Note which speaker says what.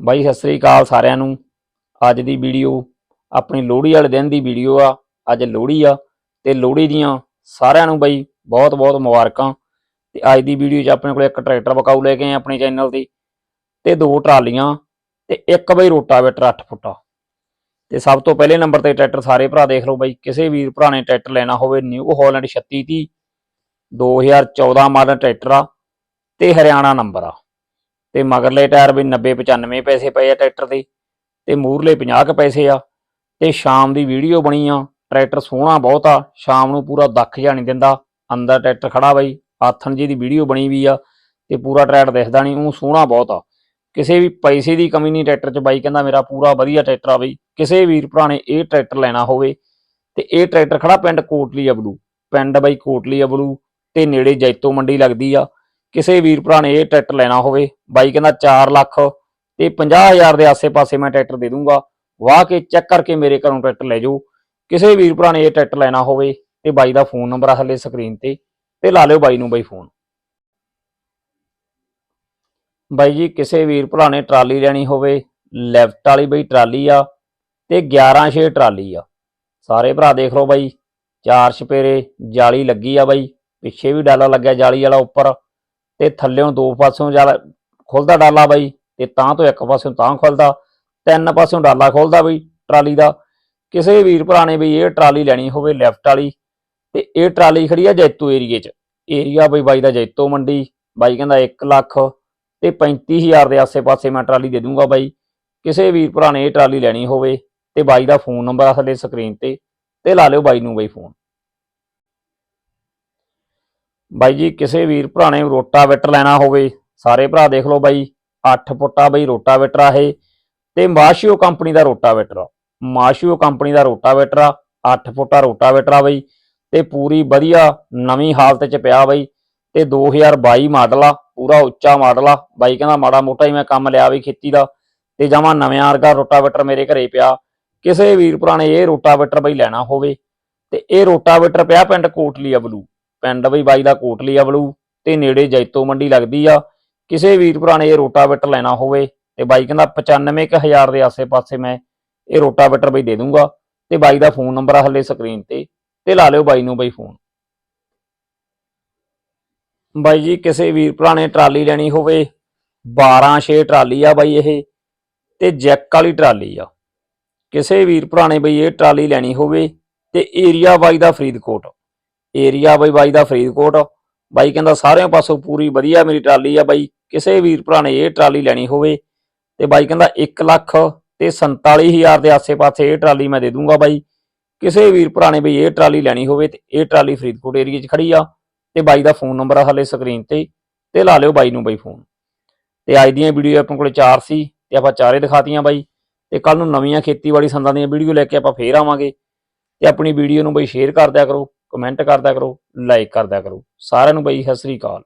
Speaker 1: ਬਾਈ, ਸਤਿ ਸ੍ਰੀ ਅਕਾਲ ਸਾਰਿਆਂ ਨੂੰ। ਅੱਜ ਦੀ ਵੀਡੀਓ ਆਪਣੀ ਲੋਹੜੀ ਵਾਲੇ ਦਿਨ ਦੀ ਵੀਡੀਓ ਆ। ਅੱਜ ਲੋਹੜੀ ਆ ਤੇ ਲੋਹੜੀ ਦੀਆਂ ਸਾਰਿਆਂ ਨੂੰ ਬਾਈ ਬਹੁਤ ਬਹੁਤ ਮੁਬਾਰਕਾਂ। ਤੇ ਅੱਜ ਦੀ ਵੀਡੀਓ 'ਚ ਆਪਣੇ ਕੋਲ ਇੱਕ ਟਰੈਕਟਰ ਬਕਾਊ ਲੈ ਕੇ ਆਏ ਆਪਣੇ ਚੈਨਲ ਤੇ ਤੇ ਦੋ ਟਰਾਲੀਆਂ ਤੇ ਇੱਕ ਬਾਈ ਰੋਟਾਵੇਟਰ 8 ਫੁੱਟਾ। ਤੇ ਸਭ ਤੋਂ ਪਹਿਲੇ ਨੰਬਰ ਤੇ ਟਰੈਕਟਰ ਸਾਰੇ ਭਰਾ ਦੇਖ ਲਓ ਬਾਈ, ਕਿਸੇ ਵੀਰ ਭਰਾ ਨੇ ਟਰੈਕਟਰ ਲੈਣਾ ਹੋਵੇ, ਨਿਊ ਹਾਲੈਂਡ 3630 2014 ਮਾਡਲ ਟਰੈਕਟਰ ਆ ਤੇ ਹਰਿਆਣਾ ਨੰਬਰ ਆ। ਤੇ ਮਗਰਲੇ ਟਾਇਰ ਵੀ 90 95 ਪੈਸੇ ਪਏ ਆ ਟਰੈਕਟਰ ਦੇ, ਤੇ ਮੂਰਲੇ 50 ਕੁ ਪੈਸੇ ਆ, ਤੇ ਸ਼ਾਮ ਦੀ ਵੀਡੀਓ ਬਣੀ ਆ, ਟਰੈਕਟਰ ਸੋਹਣਾ ਬਹੁਤ ਆ, ਸ਼ਾਮ ਨੂੰ ਪੂਰਾ ਦੱਖ ਜਾ ਨਹੀਂ ਦਿੰਦਾ, ਅੰਦਰ ਟਰੈਕਟਰ ਖੜਾ ਬਾਈ, ਆਥਣ ਜੀ ਦੀ ਵੀਡੀਓ ਬਣੀ ਵੀ ਆ, ਤੇ ਪੂਰਾ ਟਰੈਕਟਰ ਦਿਖਦਾ ਨਹੀਂ, ਉਹ ਸੋਹਣਾ ਬਹੁਤ ਆ। ਕਿਸੇ ਵੀ ਪੈਸੇ ਦੀ ਕਮੀ ਨਹੀਂ ਟਰੈਕਟਰ 'ਚ ਬਾਈ, ਕਹਿੰਦਾ ਮੇਰਾ ਪੂਰਾ ਵਧੀਆ ਟਰੈਕਟਰ ਆ ਬਈ, ਕਿਸੇ ਵੀਰ ਭਰਾ ਨੇ ਇਹ ਟਰੈਕਟਰ ਲੈਣਾ ਹੋਵੇ, ਤੇ ਇਹ ਟਰੈਕਟਰ ਖੜਾ ਪਿੰਡ ਕੋਟਲੀ ਅਬਲੂ, ਪਿੰਡ ਬਾਈ ਕੋਟਲੀ ਅਬਲੂ, ਤੇ ਨੇੜੇ ਜੈਤੋ ਮੰਡੀ ਲੱਗਦੀ ਆ ਕਿਸੇ ਵੀਰ ਭਰਾ ਨੇ ਇਹ ਟਰੈਕਟਰ ਲੈਣਾ ਹੋਵੇ, ਬਾਈ ਕਹਿੰਦਾ 4 ਲੱਖ ਤੇ 50000 ਦੇ ਆਸੇ-ਪਾਸੇ ਮੈਂ ਟਰੈਕਟਰ ਦੇ ਦੂੰਗਾ। ਵਾਹ ਕੇ ਚੈੱਕ ਕਰਕੇ ਮੇਰੇ ਘਰੋਂ ਟਰੈਕਟਰ ਲੈ ਜਾਓ। ਕਿਸੇ ਵੀਰ ਭਰਾ ਨੇ ਇਹ ਟਰੈਕਟਰ ਲੈਣਾ ਹੋਵੇ ਤੇ ਬਾਈ ਦਾ ਫੋਨ ਨੰਬਰ ਹਲੇ ਸਕਰੀਨ ਤੇ ਤੇ ਲਾ ਲਿਓ ਬਾਈ ਨੂੰ ਬਾਈ ਫੋਨ ਬਾਈ ਜੀ, ਕਿਸੇ ਵੀਰ ਭਰਾ ਨੇ ਟਰਾਲੀ ਲੈਣੀ ਹੋਵੇ ਲੈਫਟ ਵਾਲੀ ਬਈ ਟਰਾਲੀ ਆ ਤੇ 11 ਛੇ ਟਰਾਲੀ ਆ। ਸਾਰੇ ਭਰਾ ਦੇਖ ਲਓ ਬਾਈ, ਚਾਰ ਛਪੇਰੇ ਜਾਲੀ ਲੱਗੀ ਆ ਬਾਈ, ਪਿੱਛੇ ਵੀ ਡਾਲਾ ਲੱਗਿਆ ਜਾਲੀ ਵਾਲਾ ਉੱਪਰ। ਤੇ ਥੱਲੇੋਂ ਦੋ ਪਾਸਿਓਂ ਜਾਲਾ ਖੁੱਲਦਾ ਡਾਲਾ ਬਾਈ, ਤੇ ਤਾਂ ਤੋਂ ਇੱਕ ਪਾਸਿਓਂ ਤਾਂ ਖੁੱਲਦਾ, ਤਿੰਨ ਪਾਸਿਓਂ ਡਾਲਾ ਖੁੱਲਦਾ ਬਈ ਟਰਾਲੀ ਦਾ। ਕਿਸੇ ਵੀਰ ਭਰਾ ਨੇ ਬਈ ਇਹ ਟਰਾਲੀ ਲੈਣੀ ਹੋਵੇ ਲੈਫਟ ਵਾਲੀ, ਤੇ ਇਹ ਟਰਾਲੀ ਖੜੀ ਆ ਜੈਤੋ ਏਰੀਏ 'ਚ। ਏਰੀਆ ਬਈ ਬਾਈ ਦਾ ਜੈਤੋ ਮੰਡੀ, ਬਾਈ ਕਹਿੰਦਾ 1 ਲੱਖ ਤੇ 35000 ਦੇ ਆਸੇ-ਪਾਸੇ ਮੈਂ ਟਰਾਲੀ ਦੇ ਦੂੰਗਾ ਬਾਈ। ਕਿਸੇ ਵੀਰ ਭਰਾ ਨੇ ਇਹ ਟਰਾਲੀ ਲੈਣੀ ਹੋਵੇ ਤੇ ਬਾਈ ਦਾ ਫੋਨ ਨੰਬਰ ਆ ਥੱਲੇ ਸਕਰੀਨ ਤੇ ਤੇ ਲਾ ਲਿਓ ਬਾਈ ਨੂੰ ਬਾਈ ਫੋਨ। ਬਾਈ ਜੀ, ਕਿਸੇ ਵੀਰ ਭਰਾ ਨੇ ਰੋਟਾਵੇਟਰ ਲੈਣਾ ਹੋਵੇ, ਸਾਰੇ ਭਰਾ ਦੇਖ ਲਓ ਬਾਈ 8 ਫੁੱਟਾ ਬਾਈ ਰੋਟਾਵੇਟਰ ਆ ਇਹ, ਤੇ ਮਾਸ਼ੀਓ ਕੰਪਨੀ ਦਾ ਰੋਟਾਵੇਟਰ ਆ। ਮਾਸ਼ੀਓ ਕੰਪਨੀ ਦਾ ਰੋਟਾਵੇਟਰ ਆ 8 ਫੁੱਟਾ ਰੋਟਾਵੇਟਰ ਆ ਬਾਈ, ਤੇ ਪੂਰੀ ਵਧੀਆ ਨਵੀਂ ਹਾਲਤ 'ਚ ਪਿਆ ਬਾਈ, ਤੇ 2022 ਮਾਡਲ ਆ, ਪੂਰਾ ਉੱਚਾ ਮਾਡਲ ਆ। ਬਾਈ ਕਹਿੰਦਾ ਮਾੜਾ ਮੋਟਾ ਹੀ ਮੈਂ ਕੰਮ ਲਿਆ ਵੀ ਖੇਤੀ ਦਾ, ਤੇ ਜਮਾ ਨਵਿਆਂ ਵਰਗਾ ਰੋਟਾਵੇਟਰ ਮੇਰੇ ਘਰੇ ਪਿਆ। ਕਿਸੇ ਵੀਰ ਭਰਾ ਨੇ ਇਹ ਰੋਟਾਵੇਟਰ ਬਈ ਲੈਣਾ ਹੋਵੇ, ਤੇ ਇਹ ਰੋਟਾਵੇਟਰ ਪਿਆ ਪਿੰਡ ਕੋਟਲੀ ਅਬਲੂ। ਪਿੰਡ ਬਈ ਬਾਈ ਦਾ ਕੋਟਲੀ ਅਬਲੂ ਤੇ ਨੇੜੇ ਜੈਤੋ ਮੰਡੀ ਲੱਗਦੀ ਆ। ਕਿਸੇ ਵੀਰ ਭਰਾ ਨੇ ਇਹ ਰੋਟਾਵੇਟਰ ਲੈਣਾ ਹੋਵੇ, ਤੇ ਬਾਈ ਕਹਿੰਦਾ 95000 ਦੇ ਆਸੇ-ਪਾਸੇ ਮੈਂ ਇਹ ਰੋਟਾਵੇਟਰ ਬਈ ਦੇ ਦੂੰਗਾ, ਤੇ ਬਾਈ ਦਾ ਫੋਨ ਨੰਬਰ ਆ ਹੱਲੇ ਸਕਰੀਨ ਤੇ ਤੇ ਲਾ ਲਿਓ ਬਾਈ ਨੂੰ ਬਈ ਫੋਨ। ਬਾਈ ਜੀ, ਕਿਸੇ ਵੀਰ ਭਰਾ ਨੇ ਟਰਾਲੀ ਲੈਣੀ ਹੋਵੇ 12 6 ਟਰਾਲੀ ਆ ਬਾਈ ਇਹ, ਤੇ ਜੈਕ ਵਾਲੀ ਟਰਾਲੀ ਆ। ਕਿਸੇ ਵੀਰ ਭਰਾ ਨੇ ਬਈ ਇਹ ਟਰਾਲੀ ਲੈਣੀ ਹੋਵੇ, ਤੇ ਏਰੀਆ ਬਾਈ ਦਾ ਫਰੀਦਕੋਟ। ਏਰੀਆ ਬਾਈ ਬਾਈ ਦਾ ਫਰੀਦਕੋਟ। ਬਾਈ ਕਹਿੰਦਾ ਸਾਰਿਆਂ ਪਾਸੋਂ ਪੂਰੀ ਵਧੀਆ ਮੇਰੀ ਟਰਾਲੀ ਆ ਬਾਈ, ਕਿਸੇ ਵੀਰ ਭਰਾ ਨੇ ਇਹ ਟਰਾਲੀ ਲੈਣੀ ਹੋਵੇ। ਤੇ ਬਾਈ ਕਹਿੰਦਾ 1 ਲੱਖ ਤੇ 47000 ਦੇ ਆਸੇ-ਪਾਸੇ ਇਹ ਟਰਾਲੀ ਮੈਂ ਦੇ ਦੂੰਗਾ ਬਾਈ। ਕਿਸੇ ਵੀਰ ਭਰਾ ਨੇ ਬਈ ਇਹ ਟਰਾਲੀ ਲੈਣੀ ਹੋਵੇ ਤੇ ਇਹ ਟਰਾਲੀ ਫਰੀਦਕੋਟ ਏਰੀਆ 'ਚ ਖੜੀ ਆ। ਤੇ ਬਾਈ ਦਾ ਫੋਨ ਨੰਬਰ ਆ ਹਲੇ ਸਕਰੀਨ ਤੇ ਤੇ ਲਾ ਲਿਓ ਬਾਈ ਨੂੰ ਬਾਈ ਫੋਨ। ਤੇ ਅੱਜ ਦੀਆਂ ਵੀਡੀਓ ਆਪਣੇ ਕੋਲ ਚਾਰ ਸੀ, ਤੇ ਆਪਾਂ ਚਾਰੇ ਦਿਖਾਤੀਆਂ ਬਾਈ। ਤੇ ਕੱਲ ਨੂੰ ਨਵੀਆਂ ਖੇਤੀਬਾੜੀ ਸੰਦਾਂ ਦੀਆਂ ਵੀਡੀਓ ਲੈ ਕੇ ਆਪਾਂ ਫੇਰ ਆਵਾਂਗੇ। ਤੇ ਆਪਣੀ ਵੀਡੀਓ ਨੂੰ ਬਈ ਸ਼ੇਅਰ ਕਰ ਦਿਆ ਕਰੋ। ਕਮੈਂਟ ਕਰ ਕਰੋ ਲਾਈਕ ਕਰ ਕਰੋ। ਸਾਰਿਆਂ ਨੂੰ ਬਈ ਸਤਿ ਸ੍ਰੀ ਅਕਾਲ।